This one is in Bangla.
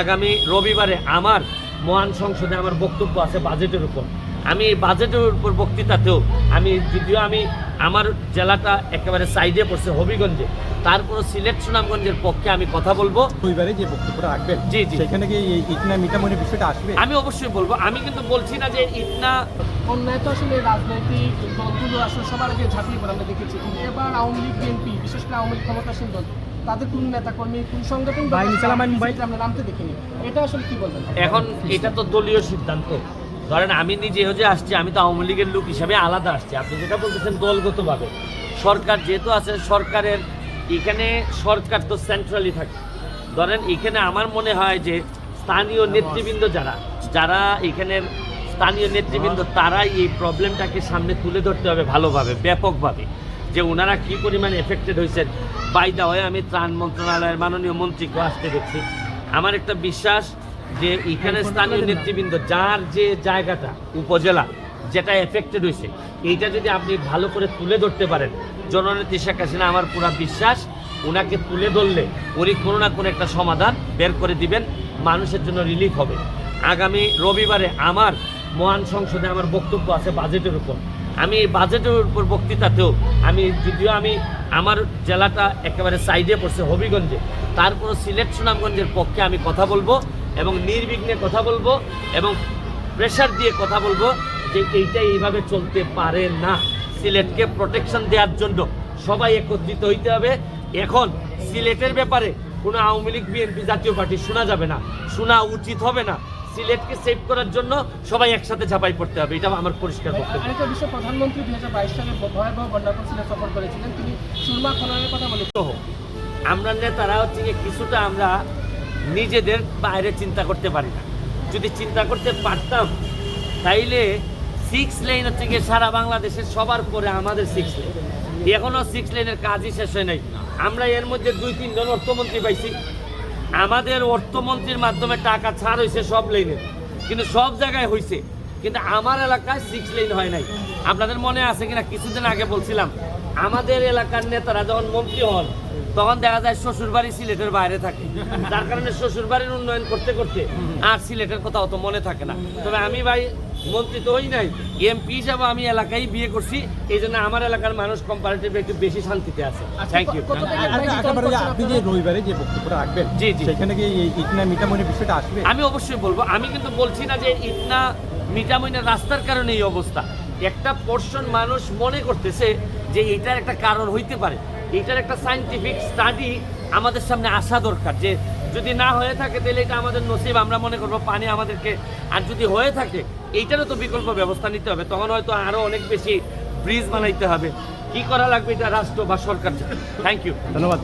আগামী রবিবারে আমার মহান সংসদে আমার বক্তব্য আছে বাজেটের উপর। আমি এই বাজেটের উপর বক্তৃতাতেও আমি যদিও আমি আমার জেলাটা একেবারে সাইডে পড়ছে হবিগঞ্জে তারপর সিলেট সুনামগঞ্জের পক্ষে আমি কথা বলব। রবিবারে যে বক্তব্যটা রাখবেন জি, জি। সেখানে কি এই ইটনা মিটামনির বিষয়টা আসবে? আমি অবশ্যই বলব আমি কিন্তু বলছি না যে ইতনা অন্যায় তো আসলে রাজনৈতিক দলগুলো আসলে সবার আগে ঝাঁপিয়ে পড়ে আমরা দেখেছি। কিন্তু এবার আওয়ামী লীগ বিএনপি বিশেষ করে আওয়ামী লীগ ক্ষমতাসীন দল তাদের কোন নেতাকর্মী কোন সংগঠন আমরা নামতে দেখিনি। এটা আসলে কি বলবেন? এখন এটা তো দলীয় সিদ্ধান্ত। ধরেন আমি নিজে হচ্ছে আসছি আমি তো আওয়ামী লীগের লোক হিসাবে আলাদা আসছি। আপনি যেটা বলতেছেন দলগতভাবে। সরকার যেহেতু আছে সরকারের এখানে সরকার তো সেন্ট্রালি থাকে। ধরেন এখানে আমার মনে হয় যে স্থানীয় নেতৃবৃন্দ যারা যারা এখানের স্থানীয় নেতৃবৃন্দ তারাই এই প্রবলেমটাকে সামনে তুলে ধরতে হবে ভালোভাবে ব্যাপকভাবে। যে ওনারা কি পরিমাণ এফেক্টেড হয়েছেন। বাই দা হয়ে আমি ত্রাণ মন্ত্রণালয়ের মাননীয় মন্ত্রীকে আসতে দেখছি। আমার একটা বিশ্বাস যে এখানে স্থানীয় নেতৃবৃন্দ যার যে জায়গাটা উপজেলা যেটা এফেক্টেড হয়েছে এইটা যদি আপনি ভালো করে তুলে ধরতে পারেন জননেত্রী শেখ হাসিনা আমার পুরা বিশ্বাস ওনাকে তুলে ধরলে উনি কোনো না কোনো একটা সমাধান বের করে দিবেন মানুষের জন্য রিলিফ হবে। আগামী রবিবারে আমার মহান সংসদে আমার বক্তব্য আছে বাজেটের উপর। আমি বাজেটের উপর বক্তৃতাতেও আমি, যদিও আমি আমার জেলাটা একেবারে সাইডে পড়ছে হবিগঞ্জে তারপর সিলেট সুনামগঞ্জের পক্ষে আমি কথা বলব এবং নির্বিঘ্নে কথা বলব এবং প্রেশার দিয়ে কথা বলব যে এইটা এইভাবে চলতে পারে না। সিলেটকে প্রোটেকশন দেওয়ার জন্য সবাই একত্রিত হইতে হবে। এখন সিলেটের ব্যাপারে কোনো আওয়ামী লীগ, বিএনপি জাতীয় পার্টি শোনা যাবে না, শোনা উচিত হবে না। সিলেটকে সেভ করার জন্য সবাই একসাথে ঝাঁপাই পড়তে হবে। এটা আমার পরিষ্কার বক্তব্য। আরেকটা বিষয় প্রধানমন্ত্রী দুই হাজার বাইশ সালে ভয়াবহ সফর করেছিলেন। তিনি সুরমা খননের কথা সহ আমরা নেতারা হচ্ছে কিছুটা আমরা নিজেদের বাইরে চিন্তা করতে পারি না। যদি চিন্তা করতে পারতাম তাইলে সিক্স লেন হচ্ছে গিয়ে সারা বাংলাদেশের সবার পরে আমাদের সিক্স লেন এখনও সিক্স লেনের কাজই শেষ হয় নাই। আমরা এর মধ্যে দুই তিনজন অর্থমন্ত্রী পাইছি। আমাদের অর্থমন্ত্রীর মাধ্যমে টাকা ছাড় হয়েছে সব লেনে কিন্তু সব জায়গায় হয়েছে কিন্তু আমার এলাকায় সিক্স লেন হয় নাই। আপনাদের মনে আছে কিনা? কিছুদিন আগে বলছিলাম, আমাদের এলাকার নেতারা যখন মন্ত্রী হন, তখন দেখা যায় শ্বশুর বাড়ি সিলেটের বাইরে থাকে। যার কারণে শ্বশুর বাড়ির উন্নয়ন করতে করতে আর সিলেটের কথা অত মনে থাকে না। তবে আমি ভাই মন্ত্রী তো হই নাই। এমপি হিসাবে আমি এলাকায় বিয়ে করছি এই জন্য আমার এলাকার মানুষ কম্পারেটিভ একটু বেশি শান্তিতে আছে। থ্যাংক ইউ আর- একেবারে যে আপনি যে রবিবারে যে বক্তব্যটা রাখবেন জি, জি। সেখানে কি এই ইটনা মিটামনির বিষয়টা আসবে? আমি অবশ্যই বলব আমি কিন্তু বলছি না যে ইতনা মিটামিনের রাস্তার কারণে এই অবস্থা। একটা পোর্শন মানুষ মনে করতেছে যে এটার একটা কারণ হইতে পারে। এটার একটা সাইন্টিফিক স্টাডি আমাদের সামনে আসা দরকার যে যদি না হয়ে থাকে, তাহলে এটা আমাদের নসিব। আমরা মনে করব পানি আমাদেরকে, আর যদি হয়ে থাকে, এইটারও তো বিকল্প ব্যবস্থা নিতে হবে। তখন হয়তো আরও অনেক বেশি ব্রিজ বানাইতে হবে। কি করা লাগবে এটা রাষ্ট্র বা সরকার থ্যাংক ইউ ধন্যবাদ।